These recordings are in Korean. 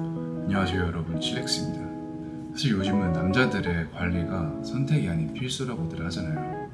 안녕하세요 여러분. 실렉스입니다. 사실 요즘은 남자들의 관리가 선택이 아닌 필수라고들 하잖아요.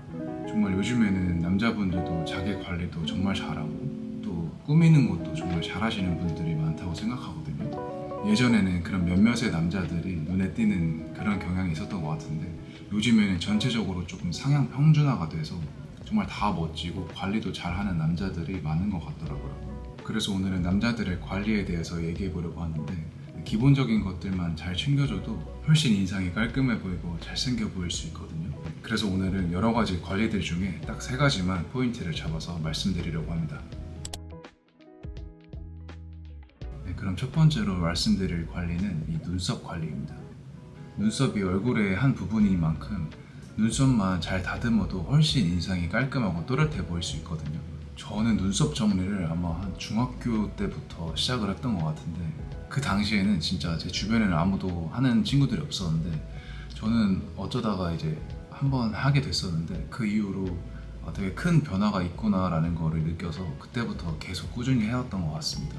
정말 요즘에는 남자분들도 자기 관리도 정말 잘하고 또 꾸미는 것도 정말 잘하시는 분들이 많다고 생각하거든요. 예전에는 그런 몇몇의 남자들이 눈에 띄는 그런 경향이 있었던 것 같은데 요즘에는 전체적으로 조금 상향 평준화가 돼서 정말 다 멋지고 관리도 잘하는 남자들이 많은 것 같더라고요. 그래서 오늘은 남자들의 관리에 대해서 얘기해 보려고 하는데 기본적인 것들만 잘 챙겨줘도 훨씬 인상이 깔끔해 보이고 잘생겨 보일 수 있거든요. 그래서 오늘은 여러 가지 관리들 중에 딱 세 가지만 포인트를 잡아서 말씀드리려고 합니다. 네, 그럼 첫 번째로 말씀드릴 관리는 이 눈썹 관리입니다. 눈썹이 얼굴의 한 부분인 만큼 눈썹만 잘 다듬어도 훨씬 인상이 깔끔하고 또렷해 보일 수 있거든요. 저는 눈썹 정리를 아마 한 중학교 때부터 시작을 했던 것 같은데 그 당시에는 진짜 제 주변에는 아무도 하는 친구들이 없었는데 저는 어쩌다가 이제 한번 하게 됐었는데 그 이후로 아, 되게 큰 변화가 있구나라는 거를 느껴서 그때부터 계속 꾸준히 해왔던 것 같습니다.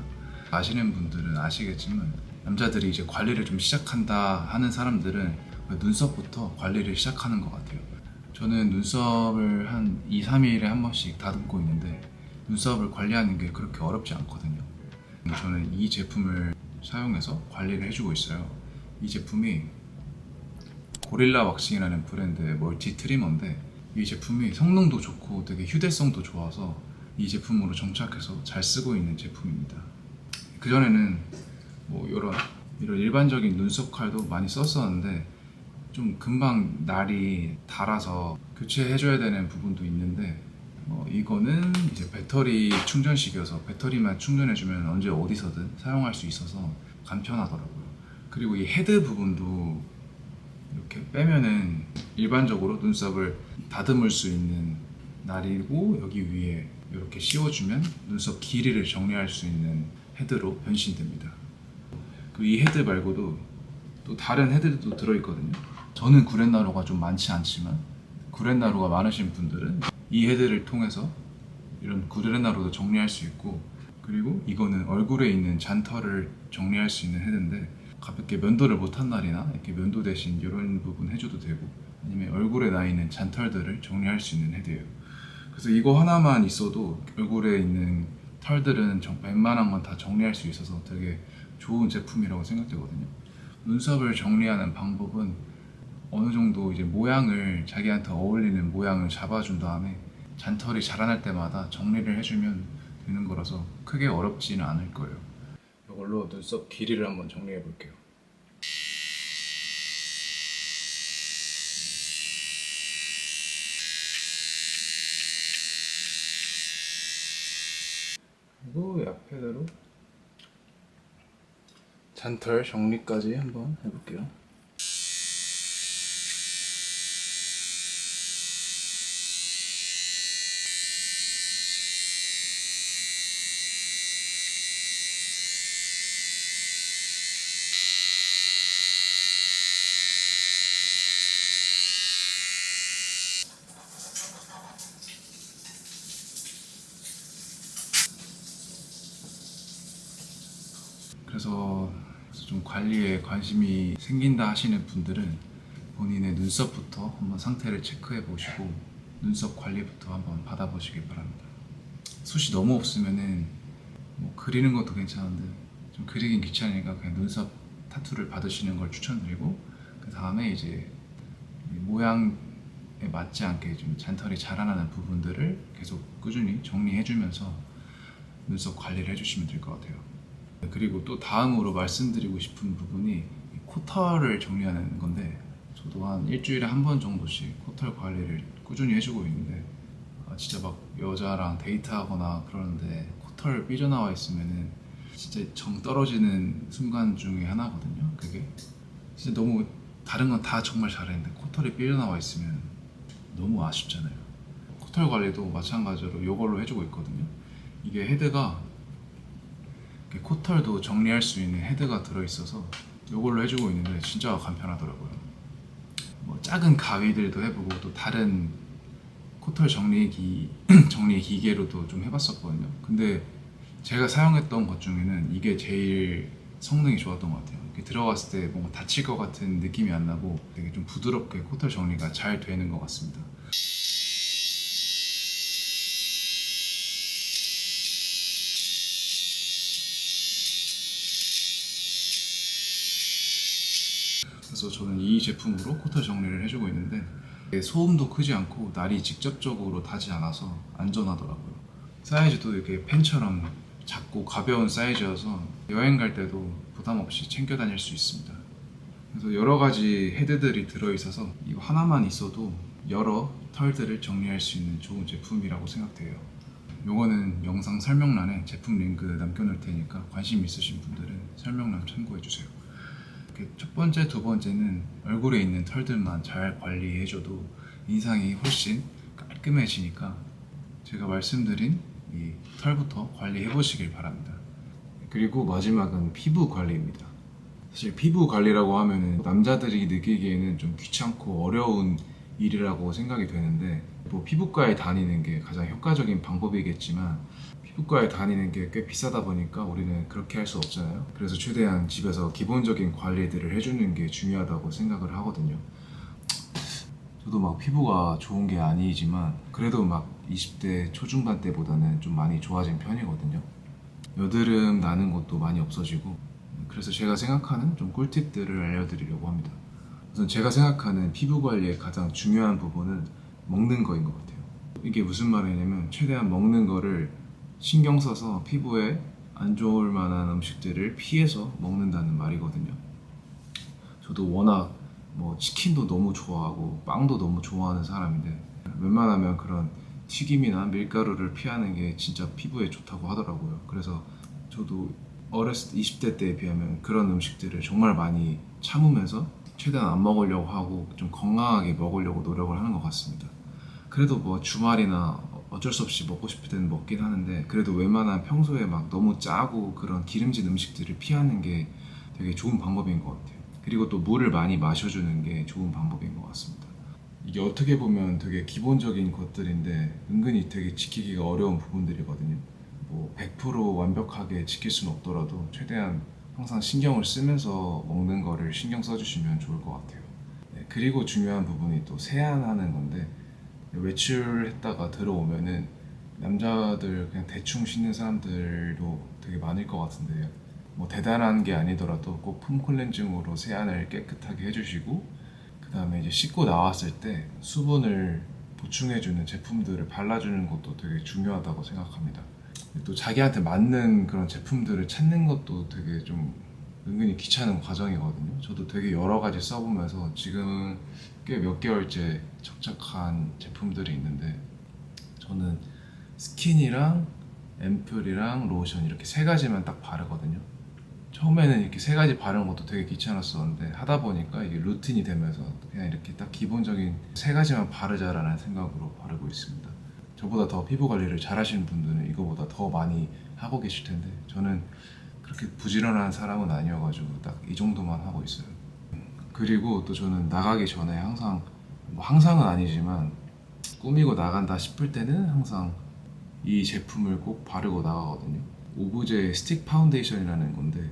아시는 분들은 아시겠지만 남자들이 이제 관리를 좀 시작한다 하는 사람들은 눈썹부터 관리를 시작하는 것 같아요. 저는 눈썹을 한 2, 3일에 한 번씩 다듬고 있는데 눈썹을 관리하는 게 그렇게 어렵지 않거든요. 저는 이 제품을 사용해서 관리를 해주고 있어요. 이 제품이 고릴라 왁싱이라는 브랜드의 멀티 트리머인데 이 제품이 성능도 좋고 되게 휴대성도 좋아서 이 제품으로 정착해서 잘 쓰고 있는 제품입니다. 그전에는 뭐 이런 이런 일반적인 눈썹 칼도 많이 썼었는데 좀 금방 날이 닳아서 교체해줘야 되는 부분도 있는데 어, 이거는 이제 배터리 충전식이어서 배터리만 충전해주면 언제 어디서든 사용할 수 있어서 간편하더라고요. 그리고 이 헤드 부분도 이렇게 빼면은 일반적으로 눈썹을 다듬을 수 있는 날이고 여기 위에 이렇게 씌워주면 눈썹 길이를 정리할 수 있는 헤드로 변신됩니다. 그리고 이 헤드 말고도 또 다른 헤드도 들어있거든요. 저는 구렛나루가 좀 많지 않지만 구렛나루가 많으신 분들은 이 헤드를 통해서 이런 구렛나루도 정리할 수 있고 그리고 이거는 얼굴에 있는 잔털을 정리할 수 있는 헤드인데 가볍게 면도를 못한 날이나 이렇게 면도 대신 이런 부분 해줘도 되고 아니면 얼굴에 나 있는 잔털들을 정리할 수 있는 헤드예요. 그래서 이거 하나만 있어도 얼굴에 있는 털들은 정- 웬만한 건 다 정리할 수 있어서 되게 좋은 제품이라고 생각되거든요. 눈썹을 정리하는 방법은 어느 정도 이제 모양을 자기한테 어울리는 모양을 잡아준 다음에 잔털이 자라날 때마다 정리를 해주면 되는 거라서 크게 어렵지는 않을 거예요. 이걸로 눈썹 길이를 한번 정리해 볼게요. 그리고 옆에대로 잔털 정리까지 한번 해볼게요. 그래서 좀 관리에 관심이 생긴다 하시는 분들은 본인의 눈썹부터 한번 상태를 체크해 보시고 눈썹 관리부터 한번 받아보시길 바랍니다. 숱이 너무 없으면은 뭐 그리는 것도 괜찮은데 좀 그리긴 귀찮으니까 그냥 눈썹 타투를 받으시는 걸 추천드리고 그 다음에 이제 이 모양에 맞지 않게 좀 잔털이 자라나는 부분들을 계속 꾸준히 정리해주면서 눈썹 관리를 해주시면 될 것 같아요. 그리고 또 다음으로 말씀드리고 싶은 부분이 이 코털을 정리하는 건데 저도 한 일주일에 한 번 정도씩 코털 관리를 꾸준히 해주고 있는데 아, 진짜 막 여자랑 데이트하거나 그러는데 코털 삐져나와 있으면은 진짜 정 떨어지는 순간 중에 하나거든요. 그게 진짜 너무 다른 건 다 정말 잘했는데 코털이 삐져나와 있으면 너무 아쉽잖아요. 코털 관리도 마찬가지로 이걸로 해주고 있거든요. 이게 헤드가 코털도 정리할 수 있는 헤드가 들어있어서 이걸로 해주고 있는데 진짜 간편하더라고요. 뭐 작은 가위들도 해보고 또 다른 코털 정리기 정리 기계로도 좀 해봤었거든요. 근데 제가 사용했던 것 중에는 이게 제일 성능이 좋았던 것 같아요. 들어갔을 때 뭔가 다칠 것 같은 느낌이 안 나고 되게 좀 부드럽게 코털 정리가 잘 되는 것 같습니다. 그래서 저는 이 제품으로 코털 정리를 해주고 있는데 소음도 크지 않고 날이 직접적으로 닿지 않아서 안전하더라고요. 사이즈도 이렇게 펜처럼 작고 가벼운 사이즈여서 여행 갈 때도 부담 없이 챙겨 다닐 수 있습니다. 그래서 여러 가지 헤드들이 들어 있어서 이거 하나만 있어도 여러 털들을 정리할 수 있는 좋은 제품이라고 생각돼요. 요거는 영상 설명란에 제품 링크 남겨놓을 테니까 관심 있으신 분들은 설명란 참고해 주세요. 이렇게 첫 번째, 두 번째는 얼굴에 있는 털들만 잘 관리해줘도 인상이 훨씬 깔끔해지니까 제가 말씀드린 이 털부터 관리해 보시길 바랍니다. 그리고 마지막은 피부 관리입니다. 사실 피부 관리라고 하면은 남자들이 느끼기에는 좀 귀찮고 어려운 일이라고 생각이 되는데 뭐 피부과에 다니는 게 가장 효과적인 방법이겠지만 피부과에 다니는 게 꽤 비싸다 보니까 우리는 그렇게 할 수 없잖아요. 그래서 최대한 집에서 기본적인 관리들을 해주는 게 중요하다고 생각을 하거든요. 저도 막 피부가 좋은 게 아니지만 그래도 막 20대 초중반 때보다는 좀 많이 좋아진 편이거든요. 여드름 나는 것도 많이 없어지고 그래서 제가 생각하는 좀 꿀팁들을 알려드리려고 합니다. 우선 제가 생각하는 피부 관리의 가장 중요한 부분은 먹는 거인 것 같아요. 이게 무슨 말이냐면 최대한 먹는 거를 신경 써서 피부에 안 좋을 만한 음식들을 피해서 먹는다는 말이거든요. 저도 워낙 뭐 치킨도 너무 좋아하고 빵도 너무 좋아하는 사람인데 웬만하면 그런 튀김이나 밀가루를 피하는 게 진짜 피부에 좋다고 하더라고요. 그래서 저도 어렸을 때 20대 때에 비하면 그런 음식들을 정말 많이 참으면서 최대한 안 먹으려고 하고 좀 건강하게 먹으려고 노력을 하는 것 같습니다. 그래도 뭐 주말이나 어쩔 수 없이 먹고 싶을 때는 먹긴 하는데 그래도 웬만한 평소에 막 너무 짜고 그런 기름진 음식들을 피하는 게 되게 좋은 방법인 것 같아요. 그리고 또 물을 많이 마셔주는 게 좋은 방법인 것 같습니다. 이게 어떻게 보면 되게 기본적인 것들인데 은근히 되게 지키기가 어려운 부분들이거든요. 뭐 100% 완벽하게 지킬 수는 없더라도 최대한 항상 신경을 쓰면서 먹는 거를 신경 써주시면 좋을 것 같아요. 네, 그리고 중요한 부분이 또 세안하는 건데 외출했다가 들어오면은 남자들 그냥 대충 씻는 사람들도 되게 많을 것 같은데요. 뭐 대단한 게 아니더라도 꼭 폼클렌징으로 세안을 깨끗하게 해주시고 그 다음에 이제 씻고 나왔을 때 수분을 보충해주는 제품들을 발라주는 것도 되게 중요하다고 생각합니다. 또 자기한테 맞는 그런 제품들을 찾는 것도 되게 좀 은근히 귀찮은 과정이거든요. 저도 되게 여러 가지 써보면서 지금 꽤 몇 개월째 적적한 제품들이 있는데 저는 스킨이랑 앰플이랑 로션 이렇게 세 가지만 딱 바르거든요. 처음에는 이렇게 세 가지 바르는 것도 되게 귀찮았었는데 하다 보니까 이게 루틴이 되면서 그냥 이렇게 딱 기본적인 세 가지만 바르자라는 생각으로 바르고 있습니다. 저보다 더 피부 관리를 잘 하시는 분들은 이거보다 더 많이 하고 계실 텐데 저는 그렇게 부지런한 사람은 아니어가지고 딱 이 정도만 하고 있어요. 그리고 또 저는 나가기 전에 항상 뭐 항상은 아니지만 꾸미고 나간다 싶을 때는 항상 이 제품을 꼭 바르고 나가거든요. 오브제 스틱 파운데이션이라는 건데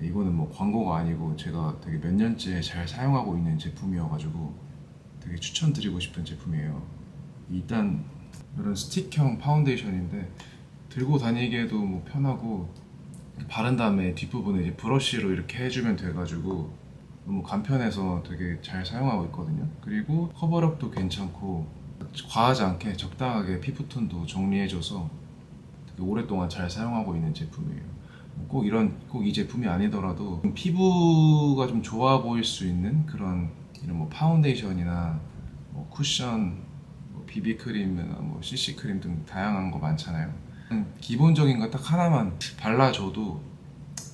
이거는 뭐 광고가 아니고 제가 되게 몇 년째 잘 사용하고 있는 제품이어가지고 되게 추천드리고 싶은 제품이에요. 일단 이런 스틱형 파운데이션인데 들고 다니기에도 뭐 편하고 바른 다음에 뒷부분에 이제 브러쉬로 이렇게 해주면 돼가지고 너무 간편해서 되게 잘 사용하고 있거든요. 그리고 커버력도 괜찮고 과하지 않게 적당하게 피부톤도 정리해줘서 되게 오랫동안 잘 사용하고 있는 제품이에요. 꼭 이런 꼭 이 제품이 아니더라도 피부가 좀 좋아 보일 수 있는 그런 이런 뭐 파운데이션이나 뭐 쿠션, 뭐 비비 크림이나 뭐 CC 크림 등 다양한 거 많잖아요. 기본적인 거 딱 하나만 발라줘도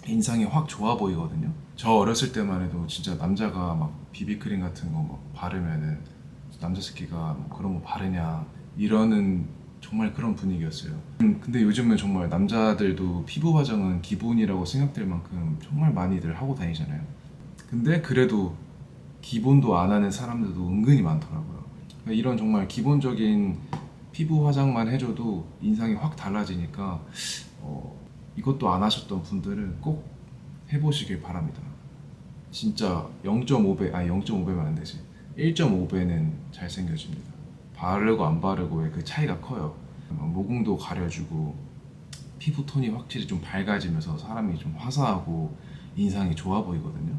인상이 확 좋아 보이거든요. 저 어렸을 때만 해도 진짜 남자가 막 비비크림 같은 거 막 바르면은 남자 새끼가 뭐 그런 거 바르냐 이러는 정말 그런 분위기였어요. 음, 근데 요즘은 정말 남자들도 피부 화장은 기본이라고 생각될 만큼 정말 많이들 하고 다니잖아요. 근데 그래도 기본도 안 하는 사람들도 은근히 많더라고요. 그러니까 이런 정말 기본적인 피부 화장만 해줘도 인상이 확 달라지니까 어, 이것도 안 하셨던 분들은 꼭 해보시길 바랍니다. 진짜 0.5배, 아니 0.5배면 안 되지. 1.5배는 잘생겨집니다. 바르고 안 바르고의 그 차이가 커요. 모공도 가려주고 피부 톤이 확실히 좀 밝아지면서 사람이 좀 화사하고 인상이 좋아 보이거든요.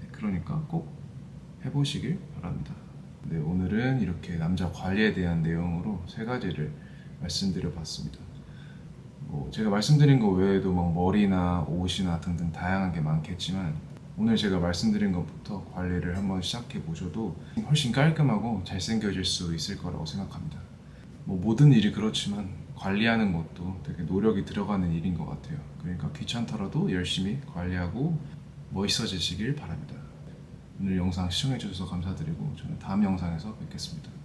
네, 그러니까 꼭 해보시길 바랍니다. 네, 오늘은 이렇게 남자 관리에 대한 내용으로 세 가지를 말씀드려 봤습니다. 뭐 제가 말씀드린 거 외에도 막 머리나 옷이나 등등 다양한 게 많겠지만 오늘 제가 말씀드린 것부터 관리를 한번 시작해 보셔도 훨씬 깔끔하고 잘생겨질 수 있을 거라고 생각합니다. 뭐 모든 일이 그렇지만 관리하는 것도 되게 노력이 들어가는 일인 것 같아요. 그러니까 귀찮더라도 열심히 관리하고 멋있어지시길 바랍니다. 오늘 영상 시청해 주셔서 감사드리고 저는 다음 영상에서 뵙겠습니다.